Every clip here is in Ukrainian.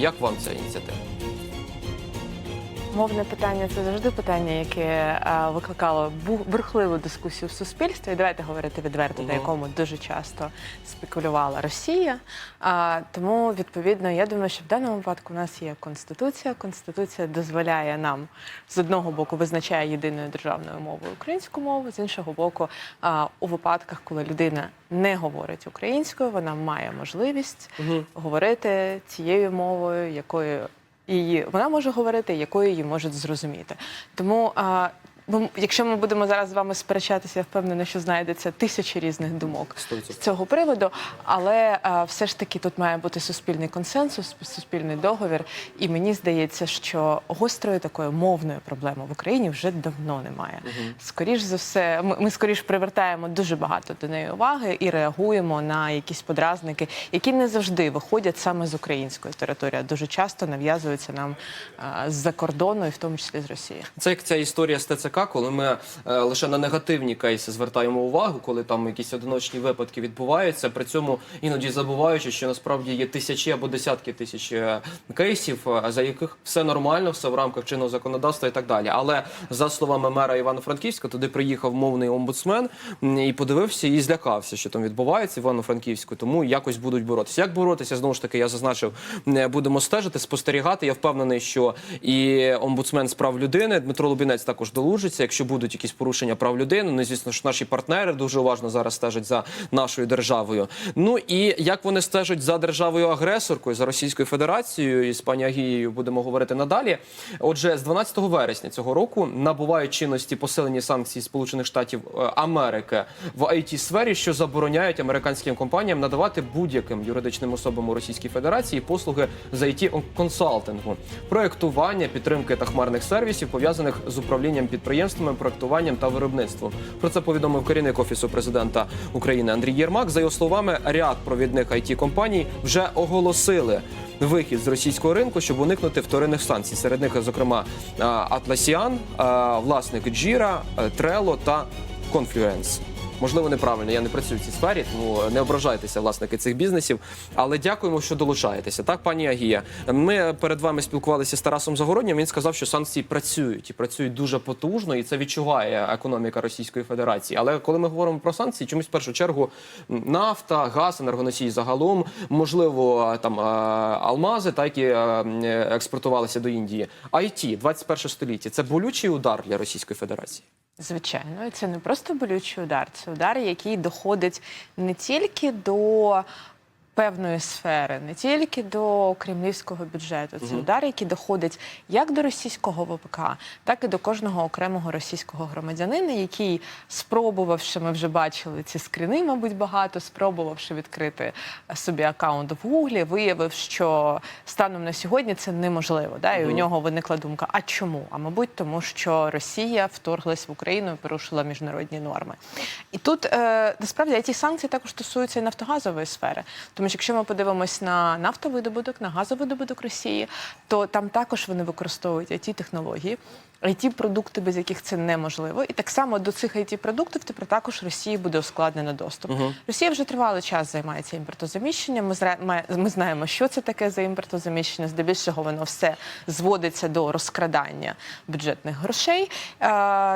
Як вам ця ініціатива? Мовне питання це завжди питання, яке е, викликало бу- бурхливу дискусію в суспільстві. І давайте говорити відверто, на якому дуже часто спекулювала Росія. А, тому, відповідно, я думаю, що в даному випадку у нас є конституція. Конституція дозволяє нам з одного боку визначає єдиною державною мовою українську мову, з іншого боку, а, у випадках, коли людина не говорить українською, вона має можливість Мгм. говорити цією мовою, якою її вона може говорити, якою її можуть зрозуміти. Тому а, ну, якщо ми будемо зараз з вами сперечатися, я впевнена, що знайдеться тисячі різних думок Сто з цього приводу, але а, все ж таки тут має бути суспільний консенсус, суспільний договір. І мені здається, що гострої такої мовної проблеми в Україні вже давно немає. Скоріш за все, ми, ми скоріш привертаємо дуже багато до неї уваги і реагуємо на якісь подразники, які не завжди виходять саме з української території, а дуже часто нав'язуються нам а, з-за кордону, і в тому числі з Росії. Це як ця історія з ТЦК, коли ми е, лише на негативні кейси звертаємо увагу, коли там якісь одиночні випадки відбуваються. При цьому іноді забуваючи, що насправді є тисячі або десятки тисяч е, кейсів, е, за яких все нормально, все в рамках чинного законодавства і так далі. Але за словами мера Івано-Франківська, туди приїхав мовний омбудсмен і подивився і злякався, що там відбувається в Івано-Франківську. Тому якось будуть боротися. Як боротися? Знову ж таки, я зазначив, будемо стежити, спостерігати. Я впевнений, що і омбудсмен з прав людини Дмитро Лубінець також долучиться. Якщо будуть якісь порушення прав людини, ну звісно ж, наші партнери дуже уважно зараз стежать за нашою державою. Ну і як вони стежать за державою агресоркою, за Російською Федерацією і з пані Агією будемо говорити надалі. Отже, з 12 вересня цього року набувають чинності посилені санкції Сполучених Штатів е, Америки в it сфері, що забороняють американським компаніям надавати будь-яким юридичним особам у Російській Федерації послуги з it консалтингу, проектування, підтримки та хмарних сервісів, пов'язаних з управлінням підприємствами, проектуванням та виробництвом. Про це повідомив керівник офісу президента України Андрій Єрмак. За його словами, ряд провідних it компаній вже оголосили. Вихід з російського ринку, щоб уникнути вторинних санкцій. Серед них, зокрема, Атласіан, власник Джіра, Трело та Confluence. Можливо, неправильно, я не працюю в цій сфері, тому не ображайтеся, власники цих бізнесів. Але дякуємо, що долучаєтеся. Так, пані Агія. Ми перед вами спілкувалися з Тарасом Загороднім. Він сказав, що санкції працюють і працюють дуже потужно, і це відчуває економіка Російської Федерації. Але коли ми говоримо про санкції, чомусь в першу чергу нафта, газ, енергоносії загалом, можливо, там е, алмази, та які е, експортувалися до Індії. IT, 21 століття це болючий удар для Російської Федерації. Звичайно, це не просто болючий удар, це удар, який доходить не тільки до певної сфери, не тільки до кремлівського бюджету. Це удар, який доходить як до російського ВПК, так і до кожного окремого російського громадянина, який, спробувавши, ми вже бачили ці скріни, мабуть, багато, спробувавши відкрити собі аккаунт в Гуглі, виявив, що станом на сьогодні це неможливо. Да? І у нього виникла думка: а чому? А мабуть, тому що Росія вторглась в Україну і порушила міжнародні норми. І тут е, насправді ті санкції також стосуються і нафтогазової сфери. Тому що якщо ми подивимось на нафтовидобуток, на газовидобуток Росії, то там також вони використовують it технології, it продукти, без яких це неможливо. І так само до цих it продуктів тепер також Росії буде ускладнено доступ. Росія вже тривалий час займається імпортозаміщенням. Ми зра- ми знаємо, що це таке за імпортозаміщення. Здебільшого воно все зводиться до розкрадання бюджетних грошей.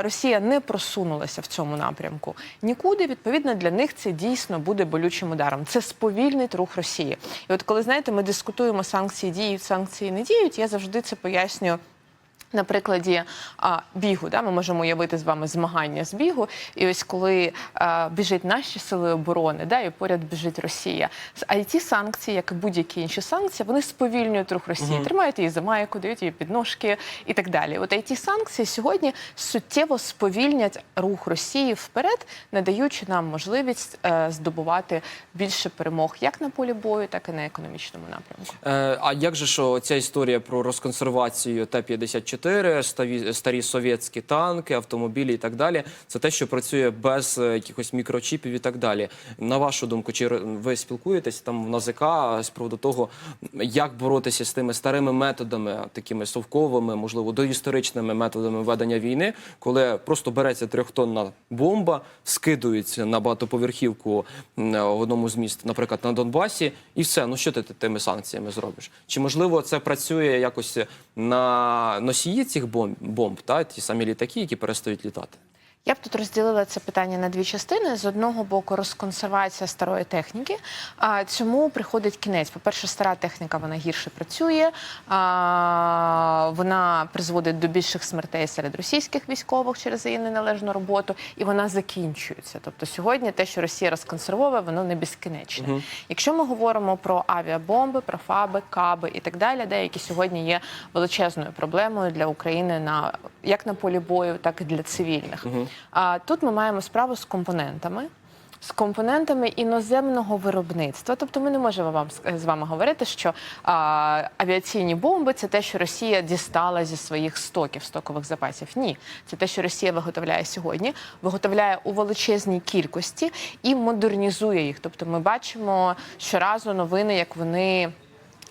Росія не просунулася в цьому напрямку нікуди. Відповідно, для них це дійсно буде болючим ударом. Це сповільнить рух Росії. І от коли знаєте, ми дискутуємо санкції діють, санкції не діють. Я завжди це пояснюю. На прикладі а, бігу, да, ми можемо уявити з вами змагання з бігу. І ось коли а, біжить наші сили оборони, да, і поряд біжить Росія. А ті санкції, як і будь-які інші санкції, вони сповільнюють рух Росії, тримають її за майку, дають їй підножки і так далі. От ті санкції сьогодні суттєво сповільнять рух Росії вперед, надаючи нам можливість е, здобувати більше перемог як на полі бою, так і на економічному напрямку. Е, а як же що ця історія про розконсервацію Т-54 Т-54, старі, старі совєтські танки, автомобілі і так далі. Це те, що працює без е, якихось мікрочіпів і так далі. На вашу думку, чи ви спілкуєтесь там в НАЗК з приводу того, як боротися з тими старими методами, такими совковими, можливо, доісторичними методами ведення війни, коли просто береться трьохтонна бомба, скидується на багатоповерхівку в одному з міст, наприклад, на Донбасі, і все. Ну що ти тими санкціями зробиш? Чи можливо це працює якось на носії цих бомб, бомб та ті самі літаки, які перестають літати? Я б тут розділила це питання на дві частини. З одного боку, розконсервація старої техніки. А цьому приходить кінець. По-перше, стара техніка вона гірше працює, а, вона призводить до більших смертей серед російських військових через її неналежну роботу, і вона закінчується. Тобто сьогодні те, що Росія розконсервовує, воно не безкінечне. Якщо ми говоримо про авіабомби, про фаби, каби і так далі, деякі сьогодні є величезною проблемою для України на як на полі бою, так і для цивільних. А тут ми маємо справу з компонентами. З компонентами іноземного виробництва, тобто ми не можемо вам з вами говорити, що а, авіаційні бомби це те, що Росія дістала зі своїх стоків, стокових запасів. Ні, це те, що Росія виготовляє сьогодні, виготовляє у величезній кількості і модернізує їх. Тобто, ми бачимо щоразу новини, як вони.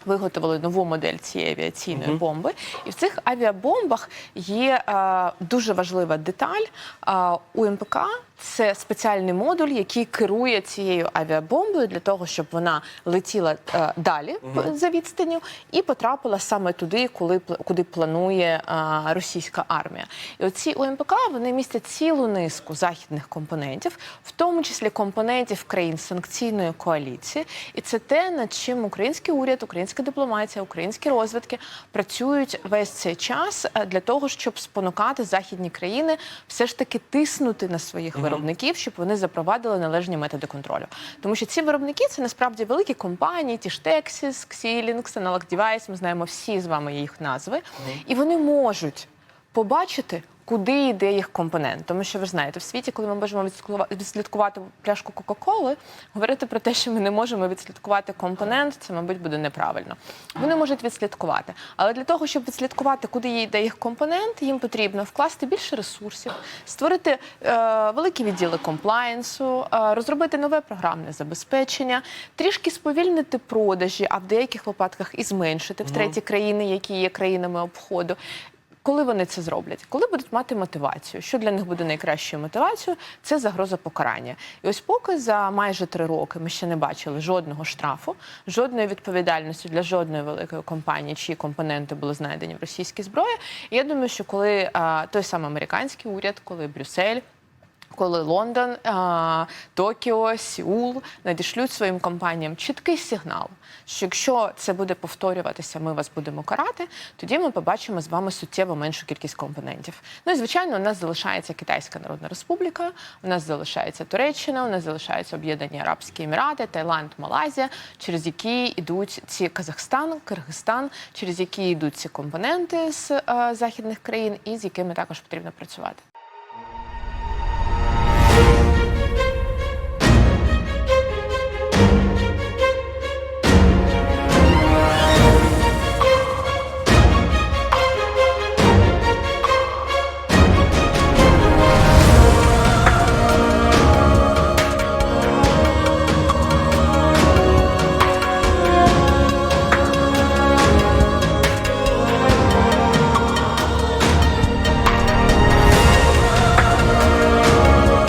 Виготовили нову модель цієї авіаційної бомби, і в цих авіабомбах є е, дуже важлива деталь. Е, у МПК це спеціальний модуль, який керує цією авіабомбою для того, щоб вона летіла е, далі п- за відстанню і потрапила саме туди, коли куди планує е, російська армія. І оці УМПК вони містять цілу низку західних компонентів, в тому числі компонентів країн санкційної коаліції. І це те, над чим український уряд, українська дипломатія, українські розвідки працюють весь цей час е, для того, щоб спонукати західні країни все ж таки тиснути на своїх виробників, щоб вони запровадили належні методи контролю. Тому що ці виробники це насправді великі компанії, ті ж Texas, Xilinx, Analog Device, ми знаємо всі з вами їх назви, і вони можуть побачити. Куди йде їх компонент? Тому що ви ж знаєте, в світі, коли ми можемо відслідкувати пляшку Кока-Коли, говорити про те, що ми не можемо відслідкувати компонент, це, мабуть, буде неправильно. Вони можуть відслідкувати. Але для того, щоб відслідкувати, куди йде їх компонент, їм потрібно вкласти більше ресурсів, створити е, великі відділи комплаєнсу, е, розробити нове програмне забезпечення, трішки сповільнити продажі, а в деяких випадках і зменшити в треті країни, які є країнами обходу. Коли вони це зроблять? Коли будуть мати мотивацію? Що для них буде найкращою мотивацією? Це загроза покарання. І ось поки за майже три роки ми ще не бачили жодного штрафу, жодної відповідальності для жодної великої компанії, чиї компоненти були знайдені в російській зброї. І я думаю, що коли а, той самий американський уряд, коли Брюссель. Коли Лондон, Токіо, Сеул надішлють своїм компаніям чіткий сигнал, що якщо це буде повторюватися, ми вас будемо карати, тоді ми побачимо з вами суттєво меншу кількість компонентів. Ну і звичайно, у нас залишається Китайська Народна Республіка, у нас залишається Туреччина, у нас залишаються Об'єднані Арабські Емірати, Таїланд, Малайзія, через які йдуть ці Казахстан, Киргизстан, через які йдуть ці компоненти з е, західних країн, і з якими також потрібно працювати.